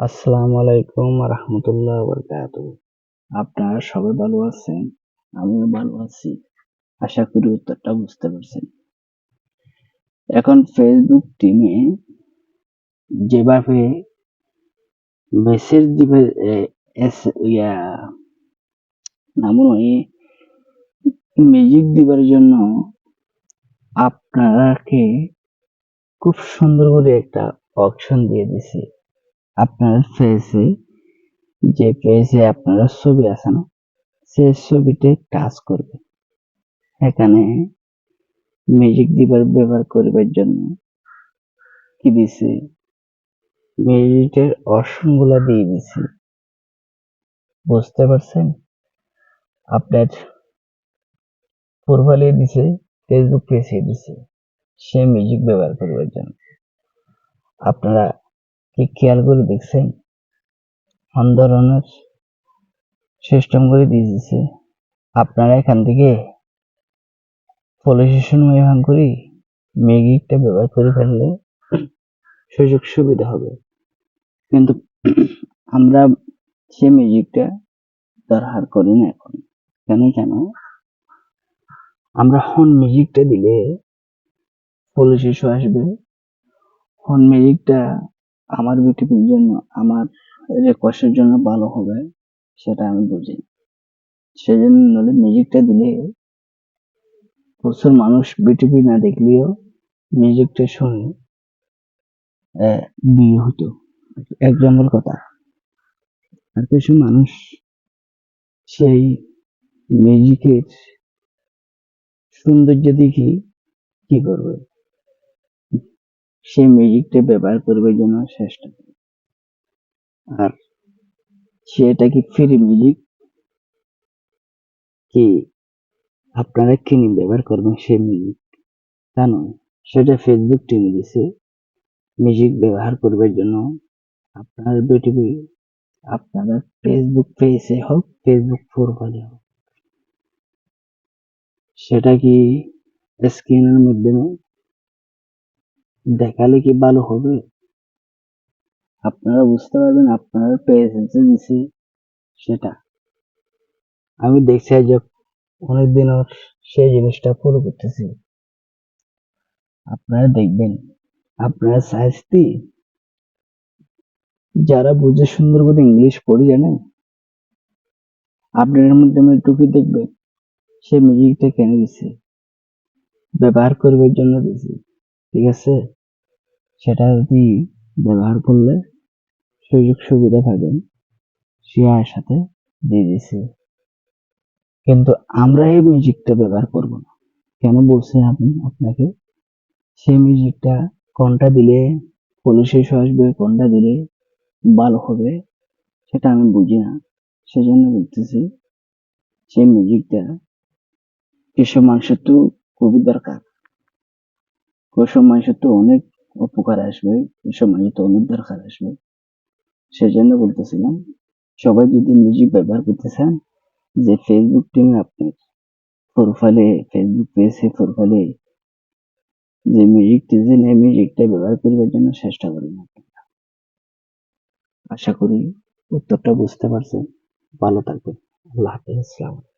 আসসালামু আলাইকুম রহমতুল্লাহ বরকাত আপনারা সবাই ভালো আছেন? আমিও ভালো আছি। আশা করি উত্তরটা বুঝতে পারছেন। এখন ফেসবুক টিমে যেভাবে মেসেজ দিবে এস, ইয়া নামই মিউজিক দিবার জন্য আপনারাকে খুব সুন্দর করে একটা অপশন দিয়ে দিছে। আপনার ফেসে যে ফেসে আপনার ছবি আছে না, সে ছবিতে টাচ করবে। এখানে মিউজিক দিবার ব্যবহার করবার জন্য কি দিছে? মিউজিকের অপশনগুলো দিয়ে দিছে। বুঝতে পারছেন? আপনার প্রোফাইলে দিছে ফেসবুক পেজে দিছে। সে মিউজিক ব্যবহার করবার জন্য। আপনারা করে দেখছেন? কোন ধরনের সিস্টেম করে দিয়ে দিছে আপনারা এখান থেকে স্টেশন এখান করি মিউজিকটা ব্যবহার করে ফেললে সুযোগ সুবিধা হবে। কিন্তু আমরা সে মিউজিকটা ব্যবহার করি না এখন। কেন কেন? আমরা হন মিউজিকটা দিলে পুলিশ ইস্যু আসবে। হন মিউজিকটা আমার বিউটিফুল জন্য, আমার রেকর্ডের জন্য ভালো হবে, সেটা আমি বুঝি। সেজন্য নলে মিউজিকটা দিলে প্রচুর মানুষ বিটিপি না দেখলেও মিউজিকটা শুনে বিয়ে হতো। এক্সাম্পল কথা। আর কিছু মানুষ সেই মিউজিকের সৌন্দর্য দেখি কি করবে? সেই মিউজিকটা ব্যবহার করবার জন্য চেষ্টা করে আর সেটা কি ফ্রি মিউজিক কি আপনারা কিনে ব্যবহার করবেন সেই মিউজিক তা নয়, সেটা ফেসবুক টিমে দিছে মিউজিক ব্যবহার করবার জন্য আপনার বিটিভি আপনারা ফেসবুক পেজে হোক ফেসবুক প্রোফাইলে হোক। সেটা কি স্ক্রিনের মাধ্যমে দেখালে কি ভালো হবে? আপনারা বুঝতে পারবেন আপনার পেজে দিছে সেটা। আমি দেখছি যে অনেকদিন সেই জিনিসটা ফলো করতেছি। আপনারা দেখবেন আপনারা সাইজটি যারা বুঝে সুন্দর করে ইংলিশ পড়ি জানেন আপনার মাধ্যমে টুপি দেখবেন সে মিউজিকটা কেন দিছে? ব্যবহার করবার জন্য দিছে। ঠিক আছে? সেটা যদি ব্যবহার করলে সুযোগ সুবিধা পাবেন আর সাথে দিয়ে দিছে কিন্তু আমরা এই মিউজিকটা ব্যবহার করব না। কেন বলছেন আপনি আপনাকে? সেই মিউজিকটা কোনটা দিলে পুলিশ এসে আসবে, কোনটা দিলে ভালো হবে সেটা আমি বুঝি না। সেজন্য বলতেছি, সেই মিউজিকটা এসব মানুষের তো খুবই দরকার। ওসব মানুষের তো অনেক উপকার আসবে এসব মানুষের তো অনেক দরকার আসবে। সেজন্য বলতেছিলাম, সবাই যদি মিউজিক ব্যবহার করতে চান, যে ফেসবুক টিমে আপনার প্রোফাইলে ফেসবুক পেজে প্রোফাইলে যে মিউজিক দিয়েছেন এই মিউজিকটা ব্যবহার করবার জন্য চেষ্টা করুন আপনারা আশা করি উত্তরটা বুঝতে পারছেন। ভালো থাকবেন। আল্লাহ হাফিজ। আসসালামু